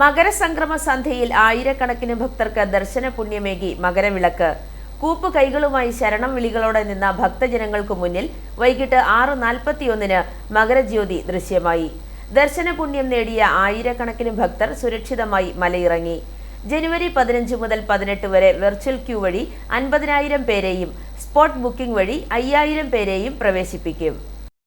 മകരസംക്രമ സന്ധ്യയിൽ ആയിരക്കണക്കിന് ഭക്തർക്ക് ദർശന പുണ്യമേകി മകരവിളക്ക്. കൂപ്പ് കൈകളുമായി ശരണം വിളികളോടെ നിന്ന ഭക്തജനങ്ങൾക്ക് മുന്നിൽ വൈകിട്ട് ആറ് നാൽപ്പത്തിയൊന്നിന് മകരജ്യോതി ദൃശ്യമായി. ദർശന പുണ്യം നേടിയ ആയിരക്കണക്കിന് ഭക്തർ സുരക്ഷിതമായി മലയിറങ്ങി. ജനുവരി പതിനഞ്ച് മുതൽ പതിനെട്ട് വരെ വെർച്വൽ ക്യൂ വഴി അൻപതിനായിരം പേരെയും സ്പോട്ട് ബുക്കിംഗ് വഴി അയ്യായിരം പേരെയും പ്രവേശിപ്പിക്കും.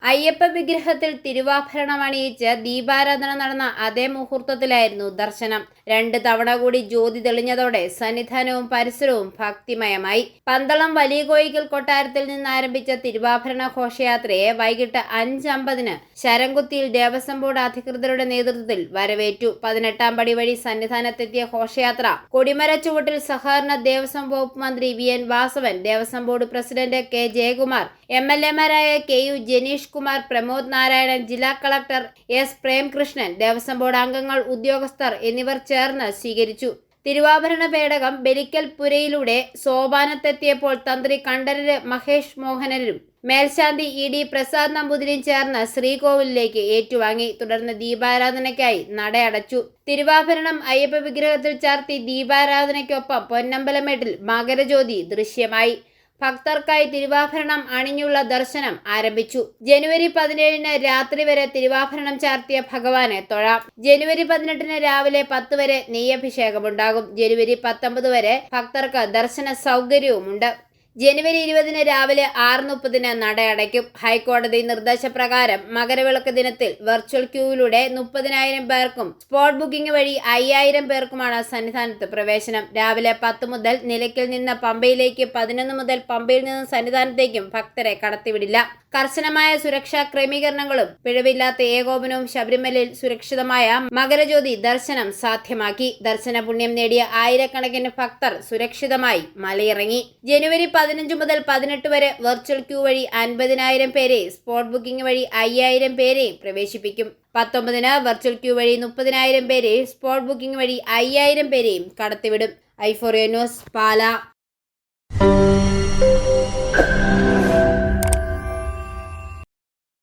അയ്യപ്പ വിഗ്രഹത്തിൽ തിരുവാഭരണം അണിയിച്ച് ദീപാരാധന നടന്ന അതേ മുഹൂർത്തത്തിലായിരുന്നു ദർശനം. രണ്ട് തവണ കൂടി ജ്യോതി തെളിഞ്ഞതോടെ സന്നിധാനവും പരിസരവും ഭക്തിമയമായി. പന്തളം വലിയ കോയിക്കൽ കൊട്ടാരത്തിൽ നിന്ന് ആരംഭിച്ച തിരുവാഭരണ ഘോഷയാത്രയെ വൈകിട്ട് അഞ്ചമ്പതിന് ശരംകുത്തിയിൽ ദേവസ്വം ബോർഡ് അധികൃതരുടെ നേതൃത്വത്തിൽ വരവേറ്റു. പതിനെട്ടാം പടി വഴി സന്നിധാനത്തെത്തിയ ഘോഷയാത്ര കൊടിമര ചുവട്ടിൽ സഹകരണ ദേവസ്വം വകുപ്പ് മന്ത്രി V. N. Vasavan Devaswom board president K. Jayakumar M. L. എമാരായ K. U. Janeesh Kumar Pramod Narayanan ജില്ലാ collector S Premkrishnan Devaswom board അംഗങ്ങൾ ഉദ്യോഗസ്ഥർ എന്നിവർ ചേർന്ന് സ്വീകരിച്ചു. തിരുവാഭരണ പേടകം ബലിക്കൽ പുരയിലൂടെ സോപാനത്തെത്തിയപ്പോൾ തന്ത്രി കണ്ഠരര് മഹേഷ് മോഹനരും മേൽശാന്തി ഇ ഡി പ്രസാദ് നമ്പൂതിരിയും ചേർന്ന് ശ്രീകോവിലിലേക്ക് ഏറ്റുവാങ്ങി. തുടർന്ന് ദീപാരാധനയ്ക്കായി നടയടച്ചു തിരുവാഭരണം അയ്യപ്പ വിഗ്രഹത്തിൽ ചാർത്തി ദീപാരാധനയ്ക്കൊപ്പം പൊന്നമ്പലമേട്ടിൽ മകരജ്യോതി ദൃശ്യമായി. ഭക്തർക്കായി തിരുവാഭരണം അണിഞ്ഞുള്ള ദർശനം ആരംഭിച്ചു. ജനുവരി പതിനേഴിന് രാത്രി വരെ തിരുവാഭരണം ചാർത്തിയ ഭഗവാനെ തൊഴാം. ജനുവരി പതിനെട്ടിന് രാവിലെ പത്ത് വരെ നെയ്യഭിഷേകമുണ്ടാകും. ജനുവരി പത്തൊമ്പത് വരെ ഭക്തർക്ക് ദർശന സൗകര്യവുമുണ്ട്. ജനുവരി ഇരുപതിന് രാവിലെ ആറ് മുപ്പതിന് നട അടയ്ക്കും ഹൈക്കോടതി നിർദ്ദേശപ്രകാരം മകരവിളക്ക് ദിനത്തിൽ വെർച്വൽ ക്യൂവിലൂടെ മുപ്പതിനായിരം പേർക്കും സ്പോട്ട് ബുക്കിംഗ് വഴി അയ്യായിരം പേർക്കുമാണ് സന്നിധാനത്ത് പ്രവേശനം. രാവിലെ പത്ത് മുതൽ നിലയ്ക്കിൽ നിന്ന് പമ്പയിലേക്ക് പതിനൊന്ന് മുതൽ പമ്പയിൽ നിന്ന് സന്നിധാനത്തേക്കും ഭക്തരെ കടത്തിവിടില്ല. കർശനമായ സുരക്ഷാ ക്രമീകരണങ്ങളും പിഴവില്ലാത്ത ഏകോപനവും ശബരിമലയിൽ സുരക്ഷിതമായ മകരജ്യോതി ദർശനം സാധ്യമാക്കി. ദർശന പുണ്യം നേടിയ ആയിരക്കണക്കിന് ഭക്തർ സുരക്ഷിതമായി മലയിറങ്ങി. ജനുവരി പതിനഞ്ച് മുതൽ പതിനെട്ട് വരെ വെർച്വൽ ക്യൂ വഴി അൻപതിനായിരം പേരെ സ്പോട്ട് ബുക്കിംഗ് വഴി അയ്യായിരം പേരെ പ്രവേശിപ്പിക്കും. പത്തൊമ്പതിന് വെർച്വൽ ക്യൂ വഴി മുപ്പതിനായിരം പേരെ സ്പോട്ട് ബുക്കിംഗ് വഴി അയ്യായിരം പേരെയും കടത്തിവിടും. ഐഫോറിയ ന്യൂസ് പാല.